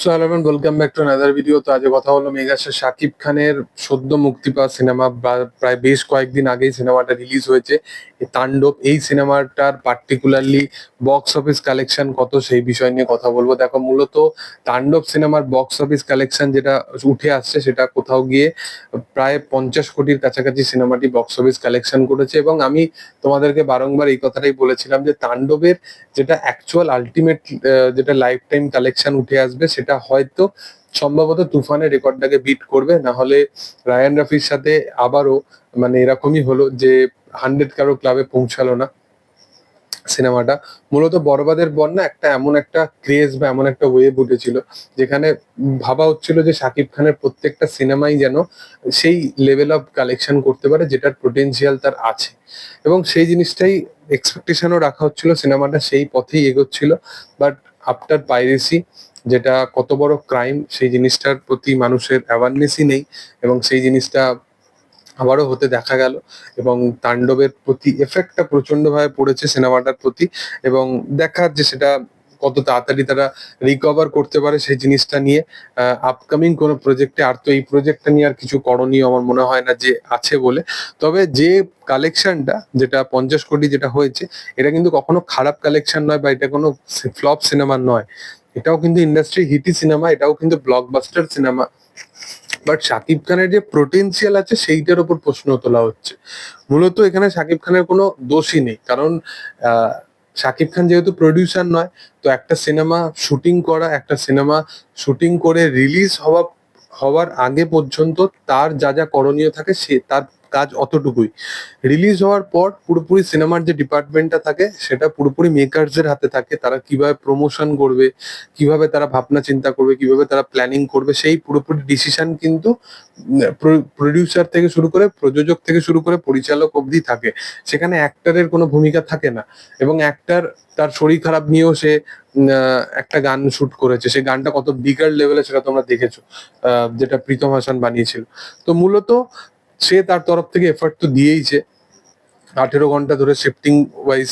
So hello and welcome back to another video তো আজ কথা হলো মেগাস্টার শাকিব খানের সদ্য মুক্তি পাওয়া সিনেমা প্রায় বেশ কয়েকদিন আগেই সিনেমাটা রিলিজ হয়েছে। তাণ্ডব, এই সিনেমাটার পার্টিকুলারলি বক্স অফিস কালেকশন কত সেই বিষয় নিয়ে কথা বলব। দেখো, মূলত তাণ্ডব সিনেমার বক্স অফিস কালেকশন যেটা উঠে আসছে সেটা কোথাও গিয়ে প্রায় পঞ্চাশ কোটির কাছাকাছি সিনেমাটি বক্স অফিস কালেকশন করেছে। এবং আমি তোমাদেরকে বারংবার এই কথাটাই বলেছিলাম যে তাণ্ডবের যেটা অ্যাকচুয়াল আলটিমেট যেটা লাইফ টাইম কালেকশন উঠে আসবে সেটা হয়তো সম্ভবত তুফানের রেকর্ডটাকে বিট করবে না হলে রায়ান রাফির সাথে আবারও মানে এরকমই হলো যে হান্ড্রেড কারও ক্লাবে পৌঁছালো না সিনেমাটা। মূলত বরবাদের বন্যা একটা এমন একটা ক্রেজ বা এমন একটা ওয়েব উঠেছিল যেখানে ভাবা হচ্ছিল যে শাকিব খানের প্রত্যেকটা সিনেমাই যেন সেই লেভেল অফ কালেকশন করতে পারে যেটার পোটেনশিয়াল তার আছে। এবং সেই জিনিসটাই এক্সপেকটেশনও রাখা হচ্ছিল, সিনেমাটা সেই পথেই এগোচ্ছিল বাট আফটার পাইরেসি যেটা কত বড় ক্রাইম সেই জিনিসটার প্রতি মানুষের অ্যাওয়ারনেসই নেই এবং সেই জিনিসটা আবারও হতে দেখা গেল এবং তাণ্ডবের প্রতি এফেক্টটা প্রচন্ডভাবে পড়েছে সিনেমাটার প্রতি এবং দেখার যে সেটা কত তাড়াতাড়ি তারা রিকভার করতে পারে সেই জিনিসটা নিয়ে। আপকামিং কোনো প্রজেক্টে আর তো এই প্রজেক্টটা নিয়ে আর কিছু করণীয় আমার মনে হয় না যে আছে বলে। তবে যে কালেকশনটা যেটা পঞ্চাশ কোটি যেটা হয়েছে, এটা কিন্তু কখনো খারাপ কালেকশন নয় বা এটা কোনো ফ্লপ সিনেমা নয়। এটাও কিন্তু ইন্ডাস্ট্রি হিটি সিনেমা এটাও কিন্তু ব্লকবাস্টার সিনেমা বাট শাকিব খানের যে পোটেনশিয়াল আছে, সেইটার উপর প্রশ্ন তোলা হচ্ছে। মূলত এখানে শাকিব খানের কোনো দোষই নেই। কারণ শাকিব খান যেহেতু প্রডিউসার নয়, তো একটা সিনেমা শুটিং করা, একটা সিনেমা শুটিং করে রিলিজ হওয়া, হওয়ার আগে পর্যন্ত তার যা যা করণীয় থাকে সে, তার কাজ অতটুকুই। রিলিজ হওয়ার পর পুরোপুরি সিনেমার যে ডিপার্টমেন্টটা থাকে, সেটা পুরোপুরি মেকারসদের হাতে থাকে। তারা কীভাবে প্রমোশন করবে, কীভাবে তারা ভাবনা চিন্তা করবে, কীভাবে তারা প্ল্যানিং করবে, সেই পুরোপুরি ডিসিশন কিন্তু প্রডিউসার থেকে শুরু করে, প্রযোজক থেকে শুরু করে পরিচালক অবধি থাকে। সেখানে অ্যাক্টারের কোনো ভূমিকা থাকে না। এবং অ্যাক্টার তার শরীর খারাপ নিয়েও সে একটা গান শুট করেছে। সেই গানটা কত বিগার লেভেলে সেটা তোমরা দেখেছ যেটা প্রীতম হাসান বানিয়েছিল। তো মূলত সে তার তরফ থেকে এফার্ট তো দিয়েইছে আঠেরো ঘণ্টা ধরে শিফটিং ওয়াইজ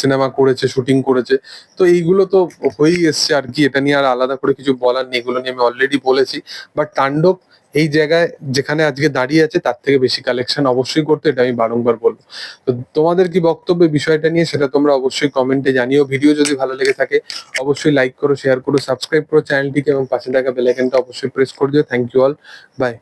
সিনেমা করেছে শুটিং করেছে। তো এইগুলো তো হয়েই এসছে আর কি। এটা নিয়ে আর আলাদা করে কিছু বলার নেই। এগুলো নিয়ে আমি অলরেডি বলেছি। বাট তাণ্ডব এই জায়গায় যেখানে আজকে দাঁড়িয়ে আছে, তার থেকে বেশি কালেকশন অবশ্যই করতে, এটা আমি বারংবার বলব। তো তোমাদের কি বক্তব্য বিষয়টা নিয়ে, সেটা তোমরা অবশ্যই কমেন্টে জানিও। ভিডিও যদি ভালো লেগে থাকে, অবশ্যই লাইক করো শেয়ার করো সাবস্ক্রাইব করো চ্যানেলটিকে এবং পাশে থাকা বেল আইকনটা অবশ্যই প্রেস করে দিও। Thank you all by